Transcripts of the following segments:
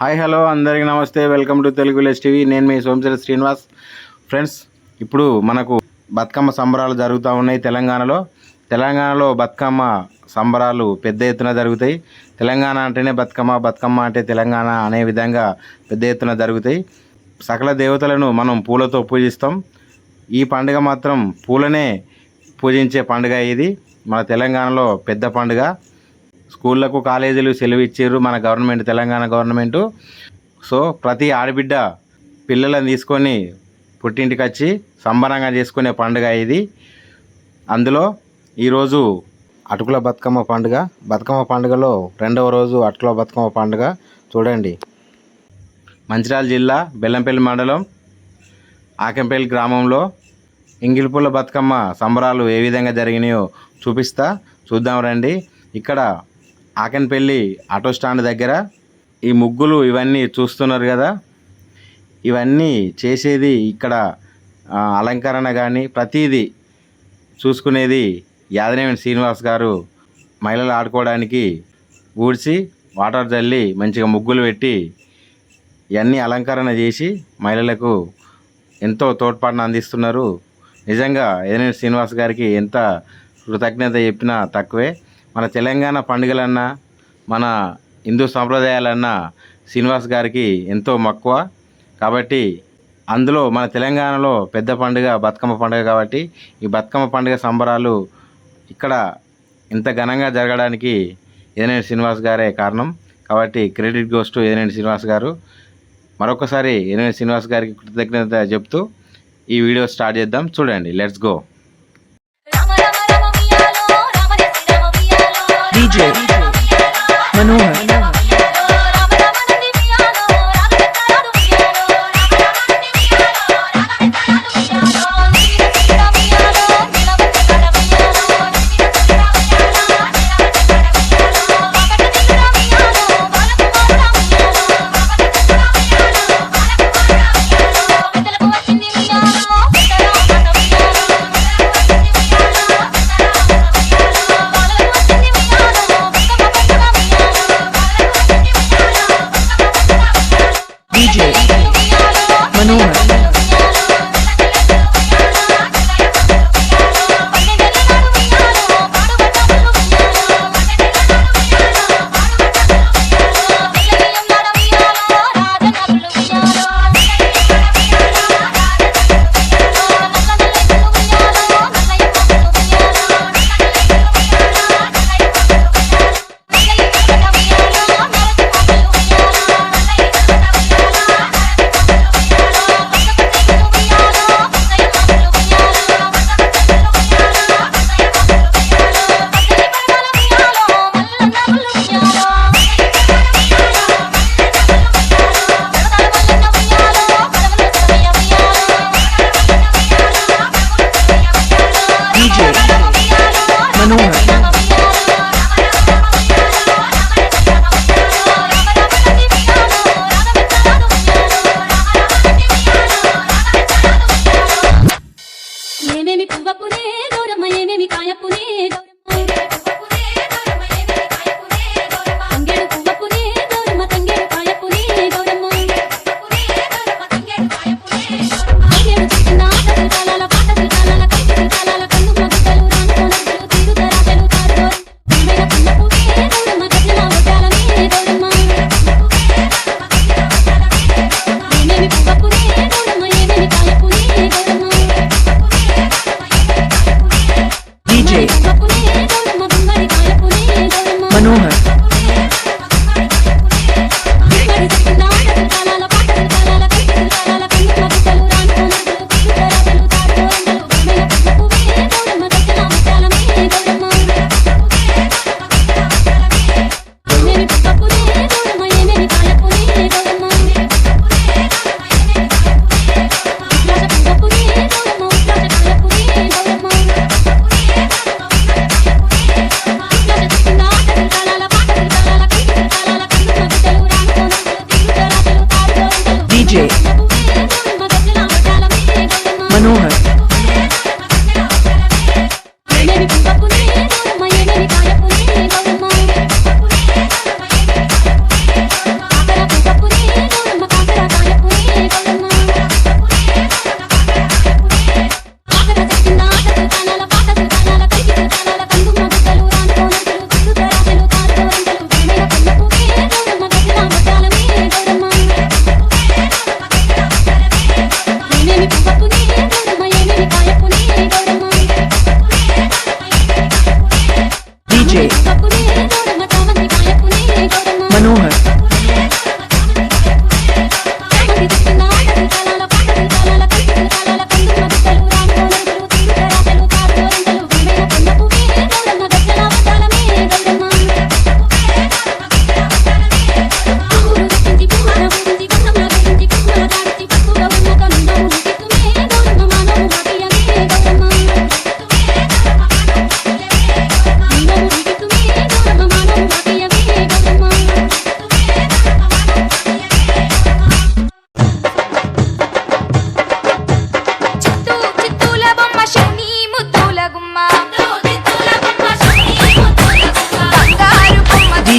Hi hello అందరికీ నమస్తే. Welcome to Telugu village TV. నేను మీ సోమశిల శ్రీనివాస్. ఫ్రెండ్స్ ఇప్పుడు మనకు బతుకమ్మ సంబరాలు జరుగుతూ ఉన్నాయి తెలంగాణలో. తెలంగాణలో బతుకమ్మ సంబరాలు పెద్ద ఎత్తున జరుగుతాయి. తెలంగాణ అంటేనే బతుకమ్మ బతుకమ్మ అంటే తెలంగాణ అనే విధంగా పెద్ద ఎత్తున జరుగుతాయి. సకల దేవతలను మనం పూలతో పూజిస్తాం. ఈ పండుగ మాత్రం పూలనే పూజించే పండుగ ఇది. మన తెలంగాణలో పెద్ద పండుగ. స్కూళ్ళకు కాలేజీలు సెలవు ఇచ్చారు మన గవర్నమెంట్ తెలంగాణ గవర్నమెంటు. సో ప్రతి ఆడబిడ్డ పిల్లలను తీసుకొని పుట్టింటికి వచ్చి సంబరంగా చేసుకునే పండుగ ఇది. అందులో ఈరోజు అటుకుల బతుకమ్మ పండుగ. బతుకమ్మ పండుగలో రెండవ రోజు అటుకుల బతుకమ్మ పండుగ. చూడండి. మంచిర్యాల జిల్లా బెల్లంపల్లి మండలం ఆకెంపల్లి గ్రామంలో ఇంగిలిపుల్ల బతుకమ్మ సంబరాలు ఏ విధంగా జరిగినాయో చూపిస్తా. చూద్దాం రండి. ఇక్కడ ఆకన్పల్లి ఆటో స్టాండ్ దగ్గర ఈ ముగ్గులు ఇవన్నీ చూస్తున్నారు కదా. ఇవన్నీ చేసేది ఇక్కడ అలంకరణ కానీ ప్రతిదీ చూసుకునేది యాదనేని శ్రీనివాస్ గారు. మహిళలు ఆడుకోవడానికి ఊడ్చి వాటర్ చల్లి మంచిగా ముగ్గులు పెట్టి ఇవన్నీ అలంకరణ చేసి మహిళలకు ఎంతో తోడ్పాటును అందిస్తున్నారు. నిజంగా ఏదైనా శ్రీనివాస్ గారికి ఎంత కృతజ్ఞత చెప్పినా తక్కువే. మన తెలంగాణ పండుగలన్నా మన హిందూ సంప్రదాయాలన్నా శ్రీనివాస్ గారికి ఎంతో మక్కువ. కాబట్టి అందులో మన తెలంగాణలో పెద్ద పండుగ బతుకమ్మ పండుగ కాబట్టి ఈ బతుకమ్మ పండుగ సంబరాలు ఇక్కడ ఇంత ఘనంగా జరగడానికి ఏదైనా శ్రీనివాస్ గారే కారణం. కాబట్టి క్రెడిట్ గోస్ టు ఏదైనా శ్రీనివాస్ గారు. మరొకసారి ఏదైనా శ్రీనివాస్ గారికి కృతజ్ఞత చెప్తూ ఈ వీడియో స్టార్ట్ చేద్దాం. చూడండి let's go. shit.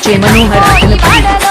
DK Manohar అతను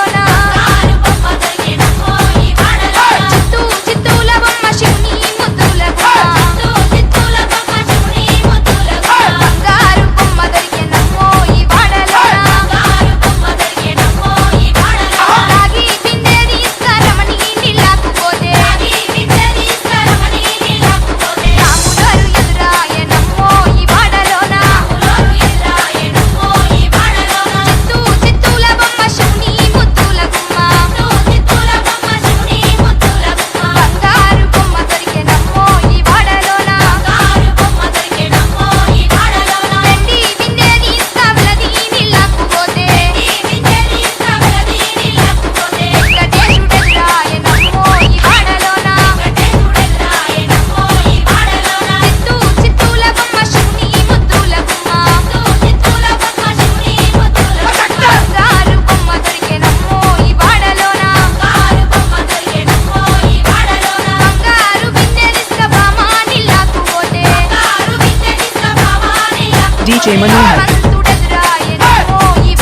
రీచ్ చేయమని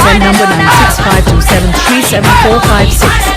cell number nine six five two seven three seven four five six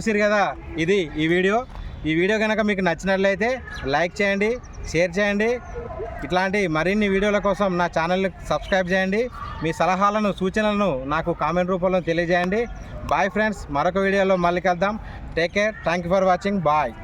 చూసిరు కదా ఇది ఈ వీడియో. ఈ వీడియో కనుక మీకు నచ్చినట్లయితే లైక్ చేయండి షేర్ చేయండి. ఇట్లాంటి మరిన్ని వీడియోల కోసం నా ఛానల్ని సబ్స్క్రైబ్ చేయండి. మీ సలహాలను సూచనలను నాకు కామెంట్ రూపంలో తెలియజేయండి. బాయ్ ఫ్రెండ్స్ మరొక వీడియోలో మళ్ళీ కలుద్దాం. Take care thank for watching bye